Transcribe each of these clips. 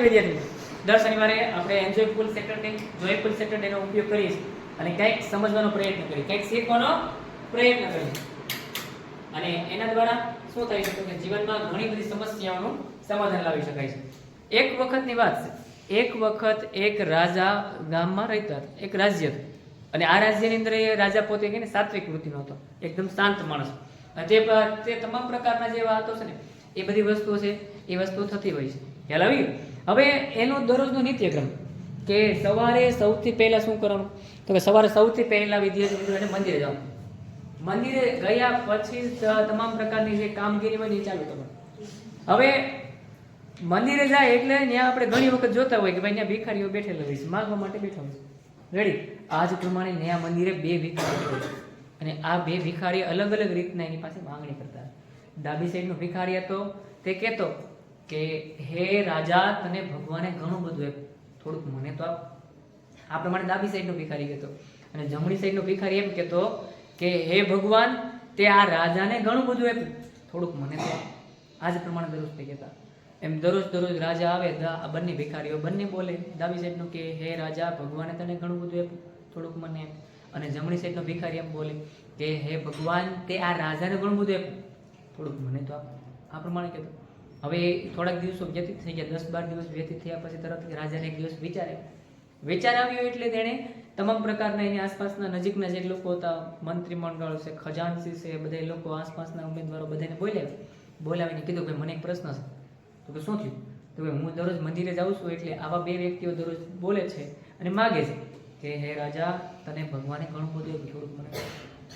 વિદ્યાર્થી દર શનિવારે આપણે enjoy full sector day joyful sector day નો ઉપયોગ કરીએ અને કંઈક સમજવાનો પ્રયત્ન કરીએ, કંઈક શીખવાનો પ્રયત્ન કરીએ. અને એના દ્વારા શું થઈ શકે કે જીવનમાં ઘણી બધી સમસ્યાઓનું સમાધાન લાવી શકાય છે. એક વખતની વાત છે. એક વખત એક રાજા ગામમાં રહેતા હતા, એક રાજ્ય હતું. અને આ રાજ્યની અંદર એ રાજા પોતે કે સાત્વિક વૃત્તિનો હતો, એકદમ શાંત માણસ. તે તે તમામ પ્રકારના જે વાતો છે ને, એ બધી વસ્તુઓ છે, એ વસ્તુઓ થતી હોય છે. ખ્યાલ આવી? હવે એનો દરરોજનો નિત્યક્રમ કે સવારે સૌથી પહેલાં શું કરવાનું? તો કે સવારે સૌથી પહેલાં વિદ્યાર્થી મિત્રો એને મંદિરે જવાનું. મંદિરે ગયા પછી તમામ પ્રકારની જે કામગીરી હોય એ ચાલુ કરવાનું. હવે મંદિરે જાય એટલે ત્યાં આપણે ઘણી વખત જોતા હોય કે ભાઈ ત્યાં ભિખારીઓ બેઠેલા હોય છે. માગવા માટે બેઠા હોય રેડી આ જ પ્રમાણે ત્યાં મંદિરે બે ભિખારી અને આ બે ભિખારી અલગ અલગ રીતના એની પાસે માંગણી કરતા ડાબી સાઈડનો ભિખારી હતો, તે કહેતો કે હે રાજા, તને ભગવાને ઘણું બધું આપ્યું થોડુંક મને તો આ પ્રમાણે ડાબી સાઈડનો ભિખારી કહેતો. અને જમણી સાઈડનો ભિખારી એમ કહેતો કે હે ભગવાન, તે આ રાજાને ઘણું બધું આપ્યું થોડુંક મને તો જ પ્રમાણે દરરોજ થઈ કહેતા. એમ દરરોજ દરરોજ રાજા આવે આ બંને ભિખારીઓ બંને બોલે. ડાબી સાઈડનો કે હે રાજા, ભગવાને તને ઘણું બધું આપ્યું થોડુંક મને એમ. અને જમણી સાઈડનો ભિખારી એમ બોલે કે હે ભગવાન, તે આ રાજાને ઘણું બધું આપ્યું થોડુંક મને તો આ પ્રમાણે કહેતો. હવે થોડાક દિવસો વ્યતીત થઈ ગયા, દસ બાર દિવસ વ્યતીત થયા પછી તરત રાજાને એક દિવસ વિચાર. વિચાર આવ્યો એટલે તેણે તમામ પ્રકારના એની આસપાસના નજીકના જે લોકો હતા, મંત્રીમંડળ છે, ખજાનસી છે બધા લોકો આસપાસના ઉમેદવારો બધાને બોલાવ્યા બોલાવીને કીધું કે મને એક પ્રશ્ન છે. તો કે શું થયું? તો કે હું દરરોજ મંદિરે જાઉં છું એટલે આવા બે વ્યક્તિઓ દરરોજ બોલે છે અને માગે છે કે હે રાજા, તને ભગવાને ઘણું બધું થોડુંક મને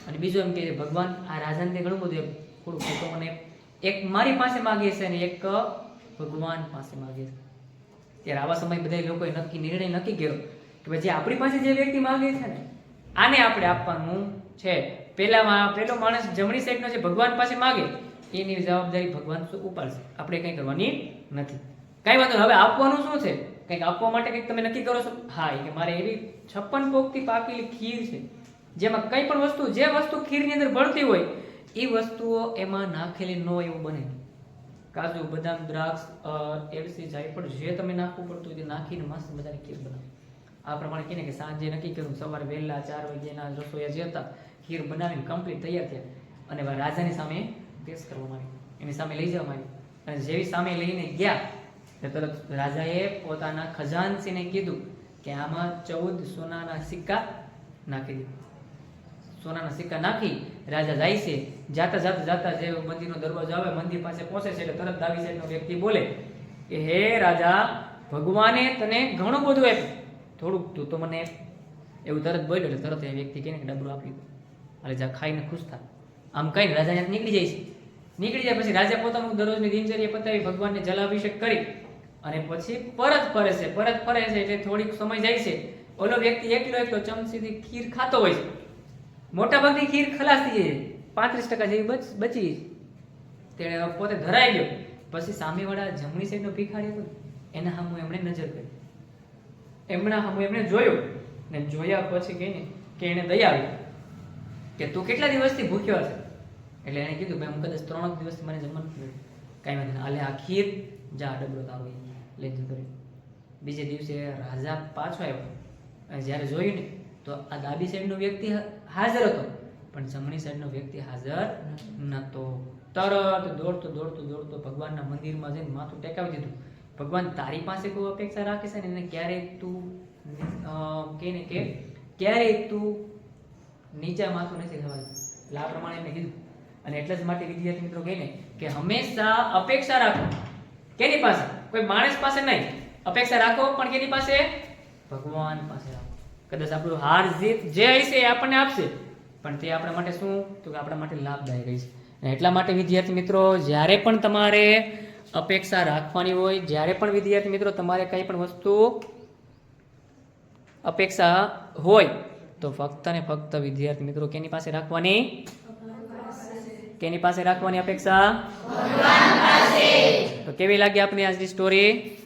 અને બીજું એમ કે ભગવાન, આ રાજાને ઘણું બધું થોડુંક મને આપ." એક મારી પાસે માગીએ છે અને એક ભગવાન પાસે માગીએ છે. ત્યારે આવા સમય બધા લોકોએ નક્કી, નિર્ણય નક્કી કર્યો કે ભાઈ જે આપણી પાસે જે વ્યક્તિ માગે છે ને, આને આપણે આપવાનું છે. પહેલામાં પહેલો માણસ જમણી સાઈડનો જે ભગવાન પાસે માગે, એની જવાબદારી ભગવાન શું ઉપાડશે? આપણે કંઈ કરવાની નથી. કાંઈ વાંધો. હવે આપવાનું શું છે? કંઈક આપવા માટે કંઈક તમે નક્કી કરો છો? હા કે મારે એવી છપ્પન પોગથી પાકેલી ખીર છે, જેમાં કંઈ પણ વસ્તુ, જે વસ્તુ ખીરની અંદર ભળતી હોય એ વસ્તુઓ એમાં નાખેલી ન એવું બને. કાજુ, બદામ, દ્રાક્ષ જાય જાયફળ, જે તમે નાખવું પડતું તે નાખીને મસ્ત મજાની ખીર બનાવો. આ પ્રમાણે કહીને કે સાંજે નક્કી કર્યું, સવારે વહેલા ચાર વાગ્યાના રસોઈયા જે હતા, ખીર બનાવીને કમ્પ્લીટ તૈયાર થયા. અને રાજાની સામે પેશ કરવામાં આવી એની સામે લઈ જવામાં આવી અને જેવી સામે લઈને ગયા તરત રાજાએ પોતાના ખજાનસીને કીધું કે આમાં ચૌદ સોનાના સિક્કા નાખી દે સોનાના સિક્કા નાખી, રાજા જાય છે. જાતા જાતા જાતા જે મંદિરનો દરવાજો આવે, મંદિર પાસે પહોંચે છે એટલે તરત ડાબી સાઈડનો વ્યક્તિ બોલે કે, હે રાજા, ભગવાને તને ઘણું બધું આપ્યું. થોડુંક તું તો મને એવું તરત બોલ્યો એટલે તરત એ વ્યક્તિ કહે ને કે, ડબરું આપી દો. એટલે જા ખાઈને ખુશ થા. આમ કહીને રાજા ત્યાં નીકળી જાય છે. નીકળી જાય પછી રાજા પોતાનું દરરોજની દિનચર્યા પતાવી ભગવાનને જલાભિષેક કરી અને પછી પરત ફરે છે. પરત ફરે છે એટલે થોડીક સમય જાય છે. ઓલો વ્યક્તિ એકલો એકલો ચમચીથી ખીર ખાતો હોય છે. મોટાભાગની ખીર ખલાસ થઈ જાય પાંત્રીસ ટકા જેવી બચ તેણે પોતે ધરાઈ ગયો. પછી સામેવાળા જમણી સાઈડનો ભિખારી હતો એના સામું એમણે નજર કરી. એમના સામું એમણે જોયો. ને જોયા પછી કહીને કે એને દયા આવી. કે તું કેટલા દિવસથી ભૂખ્યો છે એટલે એણે કીધું, ભાઈ, હું કદાચ ત્રણ દિવસ મને જમવાનું મળ્યું. કાંઈ વાંધો નહીં. હાલે આ ખીર, જા ડબલો તારો લઈ જતો બીજે દિવસે રાજા પાછો આવ્યો. જ્યારે જોયું ને તો આ ડાબી સાઈડનો વ્યક્તિ હાજર હતો. પણ જમણી સાઈડનો વ્યક્તિ હાજર નહોતો તરત દોડતો દોડતો દોડતો ભગવાનના મંદિરમાં જઈને માથું ટેકાવી દીધું. ભગવાન, તારી પાસે કોઈ અપેક્ષા રાખે છે ને? એને ક્યારેય તું કે ને કે, ક્યારેય તું નીચા માથું નથી થવા. એટલે આ પ્રમાણે એમને કીધું. અને એટલે જ માટે વિદ્યાર્થી મિત્રો કહે ને કે હંમેશા અપેક્ષા રાખો. કેની પાસે? કોઈ માણસ પાસે નહીં. અપેક્ષા રાખો, પણ કેની પાસે? ભગવાન પાસે રાખો. કદાચ આપણું હાર જીત જે હશે એ આપણને આપશે. પણ તે આપણા માટે શું? તો કે આપણા માટે લાભદાયક હશે. એટલા માટે વિદ્યાર્થી મિત્રો, જ્યારે પણ તમારે અપેક્ષા રાખવાની હોય, જ્યારે પણ વિદ્યાર્થી મિત્રો તમારે કંઈ પણ વસ્તુ અપેક્ષા હોય, તો ફક્ત ને ફક્ત વિદ્યાર્થી મિત્રો કેની પાસે રાખવાની? કેની પાસે રાખવાની અપેક્ષા? તો કેવી લાગી આપની આજની સ્ટોરી